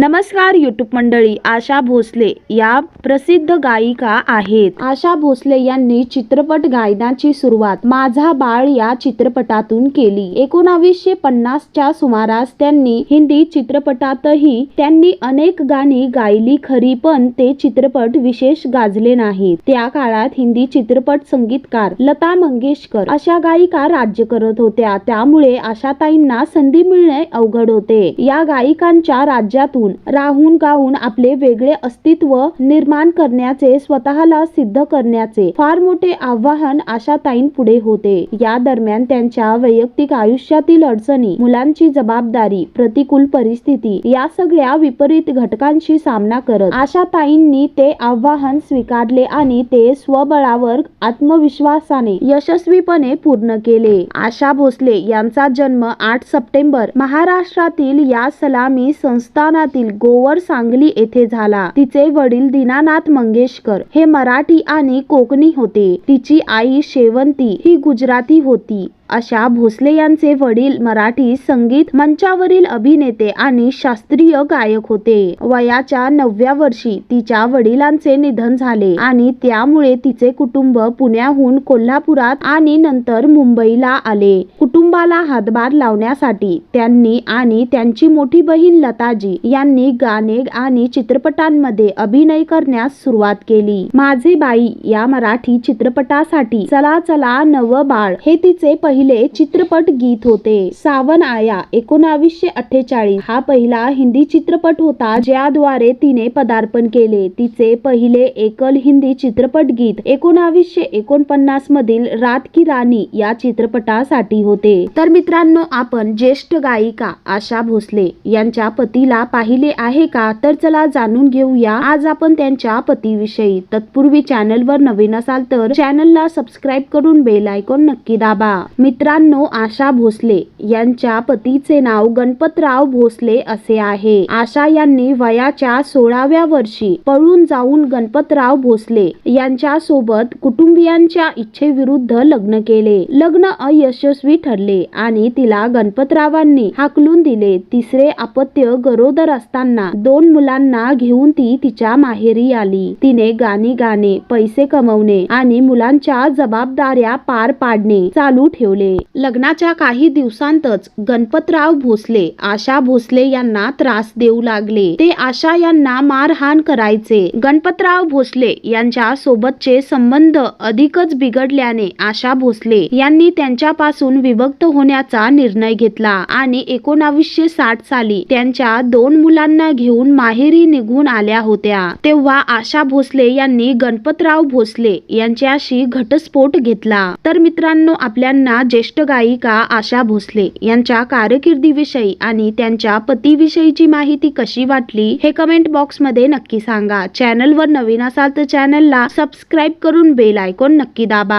नमस्कार युट्यूब मंडळी आशा भोसले या प्रसिद्ध गायिका आहेत. आशा भोसले यांनी चित्रपट गायनाची सुरुवात माझा बाळ या चित्रपटातून केली. एकोणावीसशे पन्नासच्या सुमारास त्यांनी हिंदी चित्रपटातही त्यांनी अनेक गाणी गायली खरी पण ते चित्रपट विशेष गाजले नाहीत. त्या काळात हिंदी चित्रपट संगीतकार लता मंगेशकर अशा गायिका राज्य करत होत्या. त्यामुळे आशाताईंना संधी मिळणे अवघड होते. या गायिकांच्या राज्यातून राहून गाऊन आपले वेगळे अस्तित्व निर्माण करण्याचे स्वतःला सिद्ध करण्याचे फार मोठे आव्हान आशाताईं पुढे होते. या दरम्यान त्यांच्या वैयक्तिक आयुष्यातील अडचणी मुलांची जबाबदारी प्रतिकूल परिस्थिती या सगळ्या विपरीत घटकांशी सामना करत आशाताईंनी ते आव्हान स्वीकारले आणि ते स्वबळावर आत्मविश्वासाने यशस्वीपणे पूर्ण केले. आशा भोसले यांचा जन्म आठ सप्टेंबर महाराष्ट्रातील या सलामी संस्थानातील गोवर सांगली येथे झाला. तिचे वडील दीनानाथ मंगेशकर हे मराठी आणि कोकणी होते. तिची आई शेवंती ही गुजराती होती. अशा भोसले यांचे वडील मराठी संगीत मंचावरील अभिनेते आणि शास्त्रीय गायक होते. वयाच्या नवव्या वर्षी तिच्या वडिलांचे निधन झाले आणि त्यामुळे तिचे कुटुंब पुण्याहून कोल्हापुरात आणि नंतर मुंबईला आले. कुटुंबाला हातभार लावण्यासाठी त्यांनी आणि त्यांची मोठी बहीण लताजी यांनी गाणे आणि चित्रपटांमध्ये अभिनय करण्यास सुरुवात केली. माझे बाई या मराठी चित्रपटासाठी चला चला नव बाळ हे तिचे पहिले चित्रपट गीत होते. सावन आया एकोणावीसशे अठ्ठेचाळीस. हा पहिला हिंदी चित्रपट होता ज्याद्वारे तिने पदार्पण केले. तिचे पहिले एकल हिंदी चित्रपट गीत एकोणावीसशे एकोणपन्नास मधील रात की राणी या चित्रपटासाठी होते. तर मित्रांनो आपण ज्येष्ठ गायिका आशा भोसले यांच्या पतीला पाहिले आहे का? तर चला जाणून घेऊया. आज आपण त्यांच्या पतीविषयी. तत्पूर्वी चॅनलवर नवीन असाल तर चॅनलला सबस्क्राईब करून बेल आयकॉन नक्की दाबा. मित्रांनो आशा भोसले यांच्या पतीचे नाव गणपतराव भोसले असे आहे. आशा यांनी वयाच्या सोळाव्या वर्षी पळून जाऊन गणपतराव भोसले यांच्या सोबत कुटुंबियांच्या इच्छेविरुद्ध लग्न केले. लग्न अयशस्वी ठरले आणि तिला गणपतरावांनी हाकलून दिले. तिसरे अपत्य गरोदर असताना दोन मुलांना घेऊन ती तिच्या माहेरी आली. तिने गाणी गाणे पैसे कमवणे आणि मुलांच्या जबाबदाऱ्या पार पाडणे चालू ठेवले. लग्नाच्या काही दिवसांतच गणपतराव भोसले. आशा भोसले यांना त्रास देऊ लागले. ते आशा यांना मारहाण करायचे. गणपतराव भोसले यांच्या सोबतचे संबंध अधिकच बिघडल्याने आशा भोसले यांनी त्यांच्यापासून विभक्त होण्याचा निर्णय घेतला आणि एकोणावीसशे साठ साली त्यांच्या दोन मुलांना घेऊन माहेरी निघून आल्या होत्या. तेव्हा आशा भोसले यांनी गणपतराव भोसले यांच्याशी घटस्फोट घेतला. तर मित्रांनो आपल्यांना ज्येष्ठ गायिका आशा भोसले यांच्या कारकिर्दीविषयी आणि त्यांच्या पतीविषयीची माहिती कशी वाटली हे कमेंट बॉक्समध्ये नक्की सांगा. चॅनलवर नवीन असाल तर चॅनलला सबस्क्राईब करून बेल आयकॉन नक्की दाबा.